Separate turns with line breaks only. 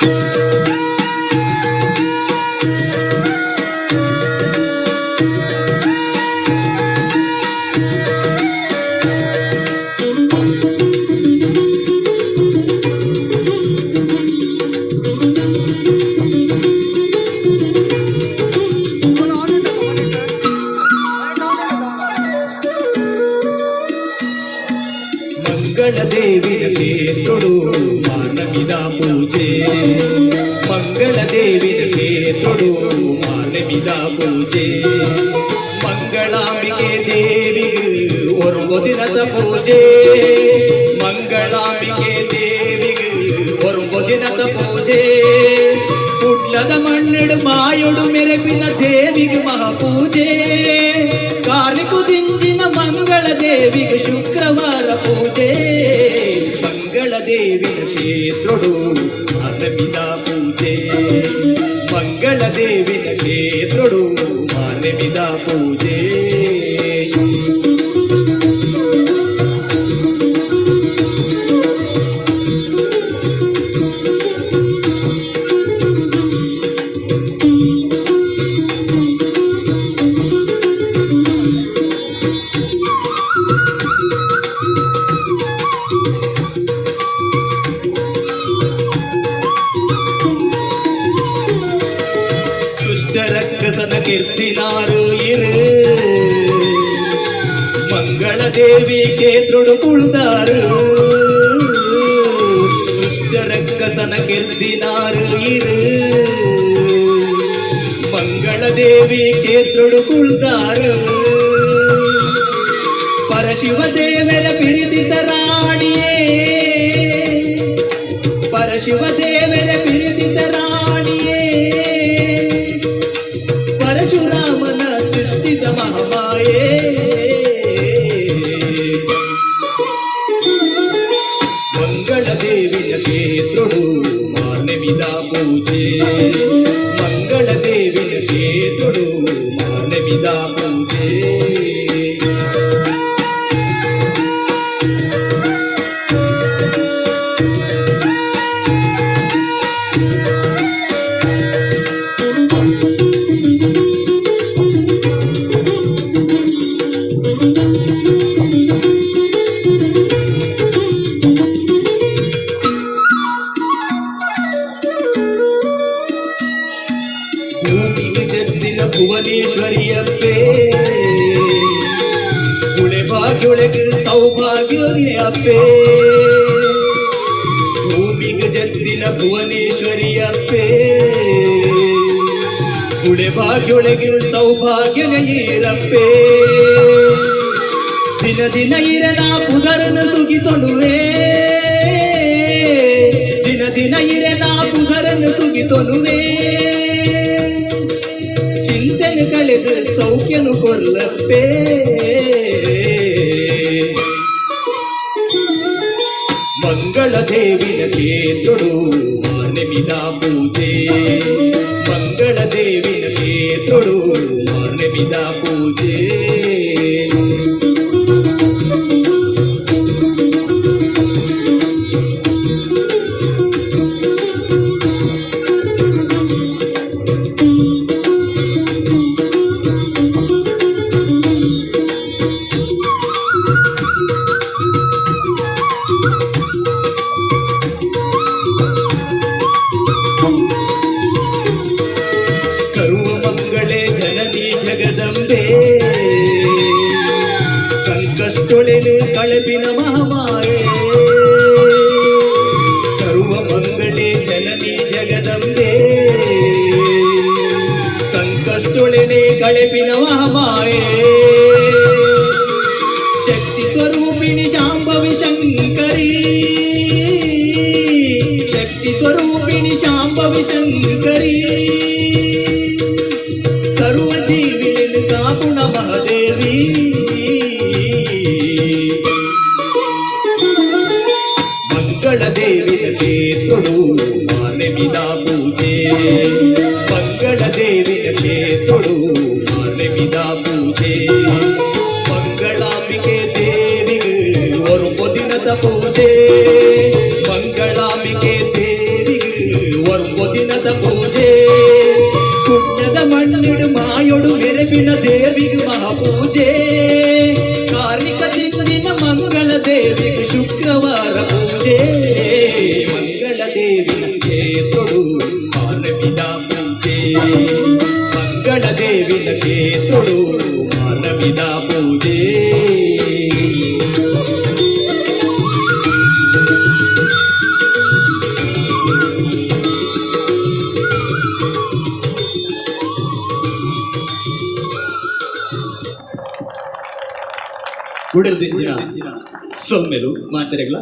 Thank you. ಮಂಗಳ ದೇವಿಯ ಕ್ಷೇತ್ರಡು ಮಾನವಿದ ಪೂಜೆ ಮಂಗಳ ದೇವಿಯ ಕ್ಷೇತ್ರಡು ಮಾನವಿದ ಪೂಜೆ ಮಂಗಳಾಂಬಿಕೆ ದೇವಿ ಒಂದು ದಿನದ ಪೂಜೆ ಮಂಗಳಾಂಬಿಕೆ ದೇವಿ ಒಂದು ದಿನದ ಪೂಜೆ ಪುಟ್ಲದ ಮಣ್ಣಿಡು ಮಾಯೊಡು ಮೆರೆಪಿನ ದೇವಿಗೆ ಮಹಾಪೂಜೆ కాలికు దించిన మంగళదేవికి శుక్రవార పూజే మంగళదేవి క్షేత్రుడు మానమిద పూజే మంగళదేవి క్షేత్రుడు మానమిద ಕೀರ್ತಿನಾರು ಇರು ಮಂಗಳ ದೇವಿ ಕ್ಷೇತ್ರುಡು ಕುಳ್ದಾರು ದುಷ್ಟ ರಕ್ಕಸನ ಕೀರ್ತಿನಾರು ಇರು ಮಂಗಳ ದೇವಿ ಕ್ಷೇತ್ರುಡು ಕುಳ್ದಾರು ಪರಶಿವ ದೇವರ ಪಿರಿದಿತ ರಾಣಿಯೇ ಪರಶಿವ ದೇವರ ಭಾಗ್ಯೊಳಗೆ ಭೂಮಿಗ ಜತ್ತಿನ ಭುವನೇಶ್ವರಿ ಭುವನೇಶ್ವರಿಯಪ್ಪೇ ಗುಳೆ ಭಾಗ್ಯೊಳಗೆ ಸೌಭಾಗ್ಯನೀರಪ್ಪೇ ದಿನ ದಿನ ಇರನ ಪುದರನ ಸುಗಿತೊನುವೆ ದಿನ ದಿನ ಇರನ ಪುದರನ ಸುಗಿತೊನುವೆ ಚಿಂತನೆ ಕಳೆದು ಸೌಖ್ಯನು ಕೊಲ್ಲಪ್ಪೇ వినచేతుడు తెలిపిన మహమాయే. సర్వమంగళే జనని జగదంబే. సంకష్టొళనే కళపిన మహమాయే. శక్తి స్వరూపిణి శాంభవి శంకరీ. స్వరూపిణి శాంభవి శంకరీ. ಒಂದು ದಿನದ ಪೂಜೆ ಮಂಗಳಾಂಬಿಕೆ ದೇವಿಗೆ ಬರುವ ದಿನದ ಪೂಜೆ ಪುಣ್ಯದ ಮಣ್ಣಿಡು ಮಾಯೊಡು ಮೆರಪಿನ ದೇವಿಗೆ ಮಹಾಪೂಜೆ ಕಾರ್ಮಿಕ ತಿಂದಿನ ಮಂಗಳ ದೇವಿಗೆ ಶುಕ್ರವಾರ ಪೂಜೆ ಮಂಗಳ ದೇವಿನ ಕ್ಷೇತ್ರಡು ಮಾನವಿದ ಪೂಜೆ ಮಂಗಳ ದೇವಿನ ಕ್ಷೇತ್ರಡು ಮಾನವಿದ ಪೂಜೆ ಕೂಡಲೇ ಸೌಮ್ಯರು ಸೊಮ್ಮೆಲು